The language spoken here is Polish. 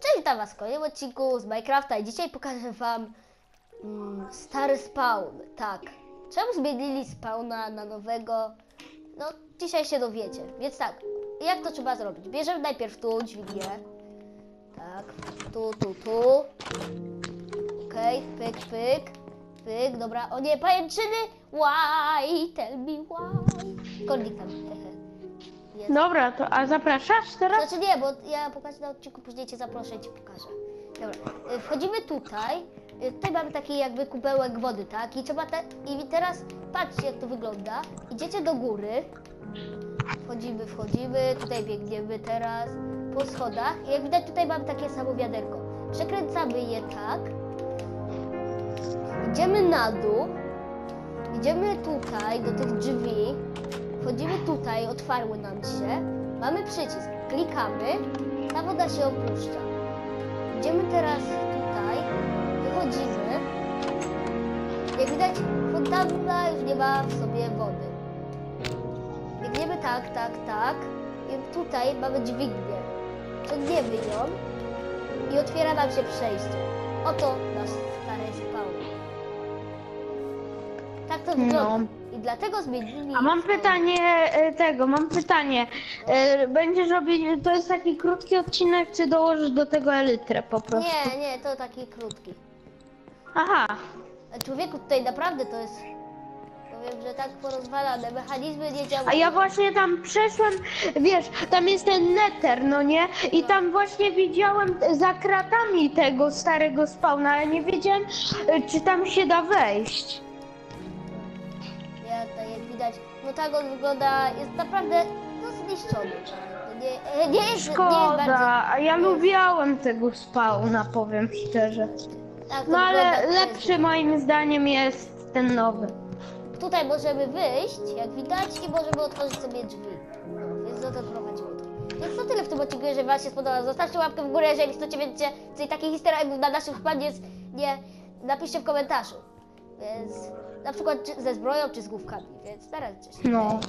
Cześć, witam was w kolejnym odcinku z Minecrafta i dzisiaj pokażę wam mm, stary spawn. Tak. Czemu zmienili spawna na nowego? No, dzisiaj się dowiecie. Więc tak, jak to trzeba zrobić? Bierzemy najpierw tu dźwignię. Tak, tu, tu, tu. Okej, pyk, pyk. Pyk, dobra. O nie, pajęczyny! Why? Tell me why. Kornik tam. Jest. Dobra, to a zapraszasz teraz? Znaczy nie, bo ja pokażę na odcinku, później cię zaproszę i ci pokażę. Dobra, y, wchodzimy tutaj. Y, Tutaj mamy taki jakby kubełek wody, tak? I trzeba te... I teraz patrzcie jak to wygląda. Idziecie do góry. Wchodzimy, wchodzimy. Tutaj biegniemy teraz po schodach. I jak widać tutaj mamy takie samo wiaderko. Przekręcamy je tak. Idziemy na dół. Idziemy tutaj do tych drzwi. Otwarły nam się. Mamy przycisk. Klikamy. Ta woda się opuszcza. Idziemy teraz tutaj. Wychodzimy. Jak widać, fontanna już nie ma w sobie wody. Biegniemy tak, tak, tak. I tutaj mamy dźwignię. Ciągniemy ją i otwiera nam się przejście. Oto nasz stary spawn. Tak to wygląda. No. Dlatego zmienili... A mam pytanie e, tego, mam pytanie. E, Będziesz robić, to jest taki krótki odcinek, czy dołożysz do tego elytrę po prostu? Nie, nie, to taki krótki. Aha, Człowieku, tutaj naprawdę to jest... Powiem, że tak porozwalane. Mechanizmy nie działają. a ja właśnie tam przeszłem, wiesz, tam jest ten neter, no nie? I tam właśnie widziałem za kratami tego starego spawna, ale nie wiedziałem, e, czy tam się da wejść. Widać, no tak on wygląda, jest naprawdę no, zniszczony. To nie, e, nie jest, nie jest Szkoda, bardzo... a ja lubiałem tego spawna, powiem szczerze. Tak to No ale to lepszy moim zdaniem jest ten nowy. Tutaj możemy wyjść, jak widać, i możemy otworzyć sobie drzwi. No, więc do tego prowadzimy to. Więc to tyle w tym odcinku, jeżeli Wam się podobało. Zostawcie łapkę w górę, jeżeli chcecie coś takich eggów na naszym spanie nie napiszcie w komentarzu. Więc na przykład czy ze zbroją, czy z główkami. Więc razie. cześć. No.